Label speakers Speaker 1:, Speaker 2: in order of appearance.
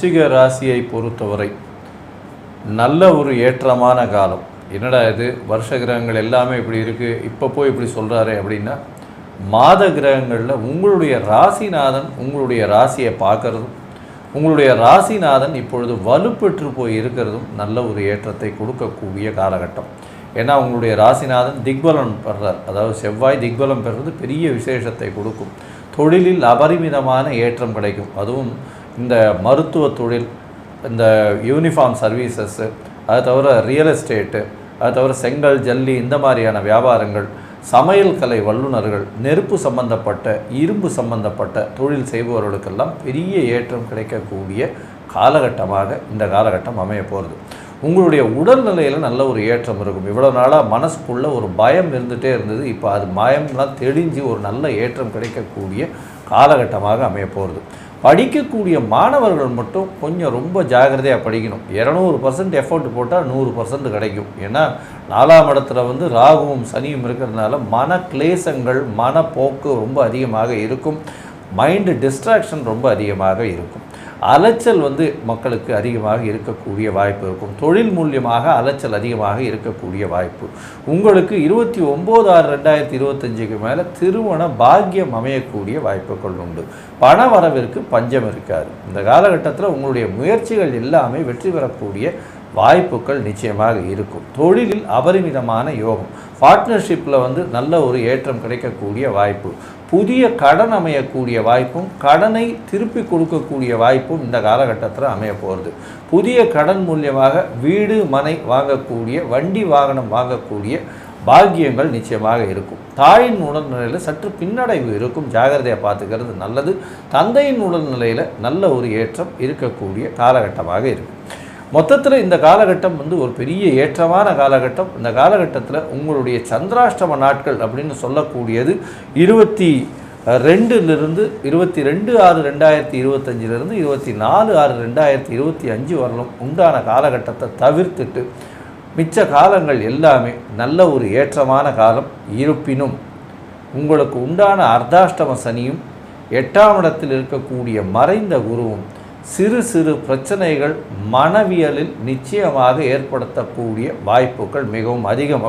Speaker 1: விருச்சிக ராசியை பொறுத்தவரை நல்ல ஒரு ஏற்றமான காலம். என்னடா இது? வருஷ கிரகங்கள் எல்லாமே இப்படி இருக்குது இப்போ போய் இப்படி சொல்கிறாரு அப்படின்னா மாத கிரகங்களில் உங்களுடைய ராசிநாதன் உங்களுடைய ராசியை பார்க்கறதும் உங்களுடைய ராசிநாதன் இப்பொழுது வலுப்பெற்று போய் இருக்கிறதும் நல்ல ஒரு ஏற்றத்தை கொடுக்கக்கூடிய காலகட்டம். ஏன்னா உங்களுடைய ராசிநாதன் திக்பலம் பெறார். அதாவது செவ்வாய் திக்பலம் பெறுறது பெரிய விசேஷத்தை கொடுக்கும். தொழிலில் அபரிமிதமான ஏற்றம் கிடைக்கும். அதுவும் இந்த மருத்துவ தொழில் இந்த யூனிஃபார்ம் சர்வீசஸ்ஸு அது தவிர ரியல் எஸ்டேட்டு அது தவிர செங்கல் ஜல்லி இந்த மாதிரியான வியாபாரங்கள் சமையல் கலை வல்லுநர்கள் நெருப்பு சம்பந்தப்பட்ட இரும்பு சம்பந்தப்பட்ட தொழில் செய்பவர்களுக்கெல்லாம் பெரிய ஏற்றம் கிடைக்கக்கூடிய காலகட்டமாக இந்த காலகட்டம் அமைய போகிறது உங்களுடைய உடல்நிலையில் நல்ல ஒரு ஏற்றம் இருக்கும். இவ்வளோ நாளாக மனசுக்குள்ளே ஒரு பயம் இருந்துகிட்டே இருந்தது. இப்போ அது பயம்லாம் தெளிஞ்சு ஒரு நல்ல ஏற்றம் கிடைக்கக்கூடிய காலகட்டமாக அமைய போகிறது படிக்கக்கூடிய மாணவர்கள் மட்டும் கொஞ்சம் ரொம்ப ஜாகிரதையாக படிக்கணும். இரநூறு பர்சன்ட் எஃபர்ட் போட்டால் நூறு பர்சன்ட் கிடைக்கும். ஏன்னா நாலாம் இடத்துல வந்து ராகுவும் சனியும் இருக்கிறதுனால மன கிளேசங்கள் மனப்போக்கு ரொம்ப அதிகமாக இருக்கும். மைண்டு டிஸ்ட்ராக்ஷன் ரொம்ப அதிகமாக இருக்கும். அலைச்சல் வந்து மக்களுக்கு அதிகமாக இருக்கக்கூடிய வாய்ப்பு இருக்கும். தொழில் மூலியமாக அலைச்சல் அதிகமாக இருக்கக்கூடிய வாய்ப்பு. உங்களுக்கு இருபத்தி ஒம்பது ஆறு ரெண்டாயிரத்தி இருபத்தஞ்சுக்கு மேலே திருமண பாக்கியம் அமையக்கூடிய வாய்ப்புகள் உண்டு. பண வரவிற்கு பஞ்சம் இருக்காது. இந்த காலகட்டத்தில் உங்களுடைய முயற்சிகள் எல்லாமே வெற்றி பெறக்கூடிய வாய்ப்புகள் நிச்சயமாக இருக்கும். தொழிலில் அபரிமிதமான யோகம். பார்ட்னர்ஷிப்பில் வந்து நல்ல ஒரு ஏற்றம் கிடைக்கக்கூடிய வாய்ப்பு. புதிய கடன் அமையக்கூடிய வாய்ப்பும் கடனை திருப்பி கொடுக்கக்கூடிய வாய்ப்பும் இந்த காலகட்டத்தில் அமைய போகிறது புதிய கடன் மூலியமாக வீடு மனை வாங்கக்கூடிய வண்டி வாகனம் வாங்கக்கூடிய பாக்கியங்கள் நிச்சயமாக இருக்கும். தாயின் உடல்நிலையில் சற்று பின்னடைவு இருக்கும். ஜாகிரதையாக பார்த்துக்கிறது நல்லது. தந்தையின் உடல்நிலையில் நல்ல ஒரு ஏற்றம் இருக்கக்கூடிய காலகட்டமாக இருக்கும். மொத்தத்தில் இந்த காலகட்டம் வந்து ஒரு பெரிய ஏற்றமான காலகட்டம். இந்த காலகட்டத்தில் உங்களுடைய சந்திராஷ்டம நாட்கள் அப்படின்னு சொல்லக்கூடியது இருபத்தி ரெண்டுலேருந்து இருபத்தி ரெண்டு ஆறு ரெண்டாயிரத்தி இருபத்தஞ்சிலிருந்து இருபத்தி நாலு ஆறு ரெண்டாயிரத்தி இருபத்தி அஞ்சு வரலும் உண்டான காலகட்டத்தை தவிர்த்துட்டு மிச்ச காலங்கள் எல்லாமே நல்ல ஒரு ஏற்றமான காலம். இருப்பினும் உங்களுக்கு உண்டான அர்த்தாஷ்டம சனியும் எட்டாம் இடத்தில் இருக்கக்கூடிய மறைந்த குருவும் சிறு சிறு பிரச்சனைகள் மனவியலில் நிச்சயமாக ஏற்படுத்தக்கூடிய வாய்ப்புகள் மிகவும் அதிகம்.